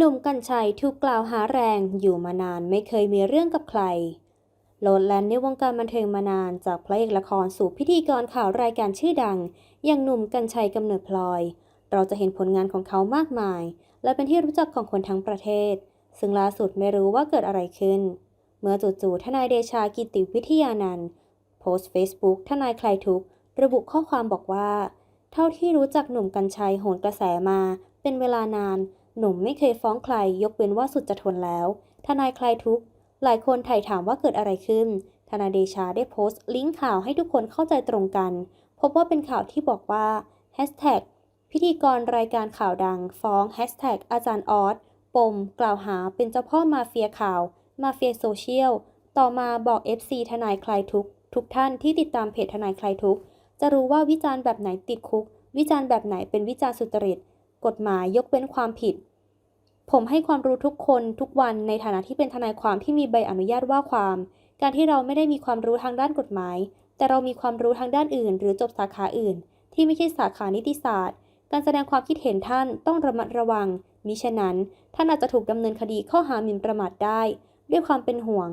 หนุ่มกัญชัยถูกกล่าวหาแรงอยู่มานานไม่เคยมีเรื่องกับใครโหลดแลนในวงการบันเทิงมานานจากพระเอกละครสู่พิธีกรข่าวรายการชื่อดัง อย่างหนุ่มกัญชัยกำเนิดพลอย เราจะเห็นผลงานของเขามากมาย และเป็นที่รู้จักของคนทั้งประเทศ ซึ่งล่าสุดไม่รู้ว่าเกิดอะไรขึ้น เมื่อจู่ๆทนายเดชากิติวิทยานันท์โพสต์เฟซบุ๊กทนายใคลายทุกระบุข้อความบอกว่า เท่าที่รู้จักหนุ่มกัญชัยโหนกระแสมาเป็นเวลานาน หนุ่มไม่เคยฟ้องใครยกเว้นว่าสุดจะทนแล้ว ทนายคลายทุกข์ หลายคนถ่ายถามว่าเกิดอะไรขึ้น ทนายเดชาได้โพสต์ลิงก์ข่าวให้ทุกคนเข้าใจตรงกัน พบว่าเป็นข่าวที่บอกว่า Hashtag พิธีกรรายการข่าวดัง ฟ้อง Hashtag อาจารย์ออสปม กล่าวหาเป็นเจ้าพ่อมาเฟียข่าว มาเฟียโซเชียล ต่อมาบอก FC ทนายคลายทุกทุกท่านที่ติดตามเพจทนายคลายทุกจะรู้ว่าวิจารณ์แบบไหนติดคุก วิจารณ์แบบไหนเป็นวิจารณ์สุจริต กฎหมายยกเว้นความผิด ผมให้ความรู้ทุกคนทุกวันในฐานะที่เป็นทนายความที่มีใบอนุญาตว่าความ การที่เราไม่ได้มีความรู้ทางด้านกฎหมาย แต่เรามีความรู้ทางด้านอื่น หรือจบสาขาอื่น ที่ไม่ใช่สาขานิติศาสตร์ การแสดงความคิดเห็นท่านต้องระมัดระวัง มิฉะนั้น ท่านอาจจะถูกดำเนินคดีข้อหาหมิ่นประมาทได้ ด้วยความเป็นห่วง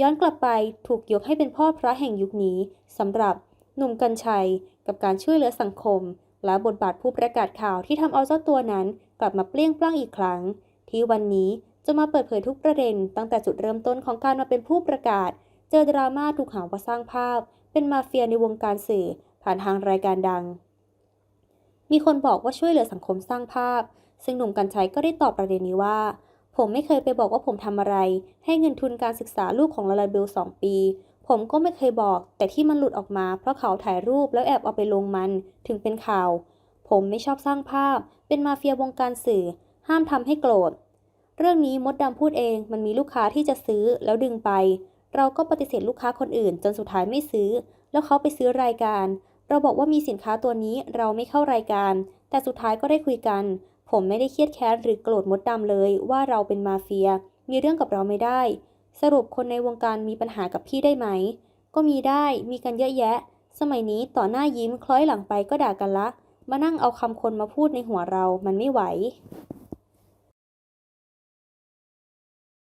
ย้อนกลับไปถูกยกให้เป็นพ่อพระแห่งยุคนี้สำหรับหนุ่มกัญชัย กับการช่วยเหลือสังคม และบทบาทผู้ประกาศข่าวที่ทำเอาเจ้าตัวนั้นกลับมาเปรี้ยงปล้างอีกครั้ง ที่วันนี้จะมาเปิดเผยทุกประเด็น ตั้งแต่จุดเริ่มต้นของการมาเป็นผู้ประกาศ เจอดราม่าถูกหาว่าสร้างภาพ เป็นมาเฟียในวงการสื่อ ผ่านทางรายการดัง มีคนบอกว่าช่วยเหลือสังคมสร้างภาพ ซึ่งหนุ่มกัญชัยก็ได้ตอบประเด็นนี้ว่า ผมไม่เคยไปบอกว่าผมทำอะไร ให้เงินทุนการศึกษาลูกของลาลาเบลสองปี ผมก็ไม่เคยบอก แต่ที่มันหลุดออกมาเพราะเขาถ่ายรูปแล้วแอบเอาไปลงมันถึงเป็นข่าว ผมไม่ชอบสร้างภาพ เป็นมาเฟียวงการสื่อ ห้ามทำให้โกรธ เรื่องนี้มดดำพูดเองมันมีลูกค้าที่จะซื้อแล้วดึงไป เราก็ปฏิเสธลูกค้าคนอื่น จนสุดท้ายไม่ซื้อ แล้วเขาไปซื้อรายการ เราบอกว่ามีสินค้าตัวนี้เราไม่เข้ารายการ แต่สุดท้ายก็ได้คุยกัน ผมไม่ได้เครียดแค้นหรือโกรธมดดำเลยว่าเราเป็นมาเฟีย มีเรื่องกับเราไม่ได้ สรุปคนในวงการมีปัญหากับพี่ได้ไหม ก็มีได้ มีกันเยอะแยะ สมัยนี้ต่อหน้ายิ้มคล้อยหลังไปก็ด่ากันละ มานั่งเอาคำคนมาพูดในหัวเรา มันไม่ไหว